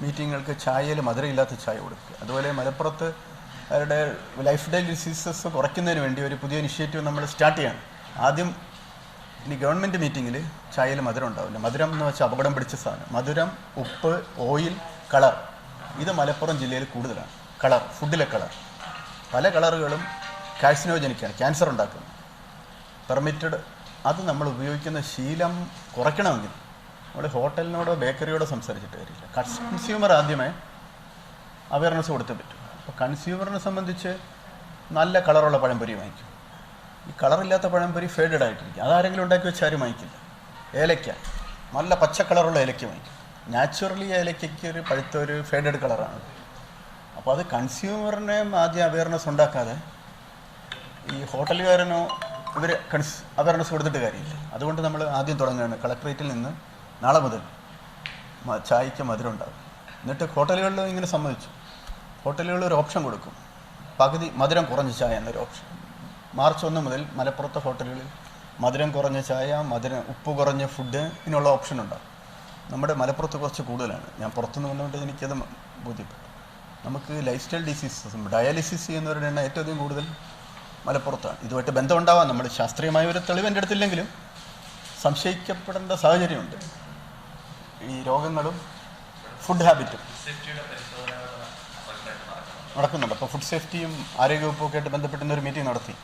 മീറ്റിങ്ങുകൾക്ക് ചായയിൽ മധുരമില്ലാത്ത ചായ കൊടുക്കുക. അതുപോലെ മലപ്പുറത്ത് അവരുടെ ലൈഫ് സ്റ്റൈൽ ഡിസീസസ് കുറയ്ക്കുന്നതിന് വേണ്ടി ഒരു പുതിയ ഇനിഷ്യേറ്റീവ് നമ്മൾ സ്റ്റാർട്ട് ചെയ്യണം. ആദ്യം ഇനി ഗവൺമെന്റ് മീറ്റിങ്ങിൽ ചായയിൽ മധുരം ഉണ്ടാവില്ല. മധുരം എന്ന് വെച്ചാൽ അപകടം പിടിച്ച സാധനം. മധുരം ഉപ്പ് ഓയിൽ കളർ ഇത് മലപ്പുറം ജില്ലയിൽ കൂടുതലാണ്. കളർ ഫുഡിലെ കളർ പല കളറുകളും കാഴ്സിനോജനിക്കാണ് ക്യാൻസർ ഉണ്ടാക്കുന്നു. പെർമിറ്റഡ് അത് നമ്മൾ ഉപയോഗിക്കുന്ന ശീലം കുറയ്ക്കണമെങ്കിൽ നമ്മൾ ഹോട്ടലിനോടോ ബേക്കറിയോടോ സംസാരിച്ചിട്ട് കാര്യമില്ല. കൺസ്യൂമർ ആദ്യമേ അവയർനെസ് കൊടുത്തേ പറ്റും. അപ്പോൾ കൺസ്യൂമറിനെ സംബന്ധിച്ച് നല്ല കളറുള്ള പഴംപൊരി വാങ്ങിക്കും. ഈ കളറില്ലാത്ത പഴംപൊരി ഫേഡഡ് ആയിട്ടിരിക്കും. അതാരെങ്കിലും ഉണ്ടാക്കി വെച്ചാൽ ആരും വാങ്ങിക്കില്ല. ഏലയ്ക്ക നല്ല പച്ച കളറുള്ള ഏലയ്ക്ക വാങ്ങിക്കും. നാച്ചുറലി ഏലയ്ക്കയ്ക്ക് ഒരു പഴുത്ത ഒരു ഫേഡഡ് കളറാണ്. അപ്പോൾ അത് കൺസ്യൂമറിനെ ആദ്യം അവയർനെസ് ഉണ്ടാക്കാതെ ഈ ഹോട്ടലുകാരനോ ഇവർ കൺസ് അവയർനെസ് കൊടുത്തിട്ട് കാര്യമില്ല. അതുകൊണ്ട് നമ്മൾ ആദ്യം തുടങ്ങുകയാണ്. കളക്ട്രേറ്റിൽ നിന്ന് നാളെ മുതൽ ചായക്ക് മധുരം ഉണ്ടാകും. എന്നിട്ട് ഹോട്ടലുകളിൽ ഇങ്ങനെ സമ്മതിച്ചു. ഹോട്ടലുകളിൽ ഒരു ഓപ്ഷൻ കൊടുക്കും. പകുതി മധുരം കുറഞ്ഞ ചായ എന്നൊരു ഓപ്ഷൻ. മാർച്ച് ഒന്ന് മുതൽ മലപ്പുറത്തെ ഹോട്ടലുകളിൽ മധുരം കുറഞ്ഞ ചായ മധുരം ഉപ്പ് കുറഞ്ഞ ഫുഡ് ഇതിനുള്ള ഓപ്ഷൻ ഉണ്ടാകും. നമ്മുടെ മലപ്പുറത്ത് കുറച്ച് കൂടുതലാണ്. ഞാൻ പുറത്തുനിന്ന് വന്നുകൊണ്ട് എനിക്കത് ബോധ്യപ്പെട്ടു. നമുക്ക് ലൈഫ് സ്റ്റൈൽ ഡിസീസസും ഡയാലിസിസ് ചെയ്യുന്നവരുടെ എണ്ണം ഏറ്റവും അധികം കൂടുതൽ മലപ്പുറത്താണ്. ഇതുമായിട്ട് ബന്ധമുണ്ടാവാം. നമ്മൾ ശാസ്ത്രീയമായ ഒരു തെളിവ് എന്റെ അടുത്തില്ലെങ്കിലും സംശയിക്കപ്പെടേണ്ട സാഹചര്യമുണ്ട്. ഈ രോഗങ്ങളും ഫുഡ് ഹാബിറ്റും നടക്കുന്നുണ്ട്. അപ്പോൾ ഫുഡ് സേഫ്റ്റിയും ആരോഗ്യവകുപ്പൊക്കെ ആയിട്ട് ബന്ധപ്പെട്ടുന്ന ഒരു മീറ്റിംഗ് നടത്തി.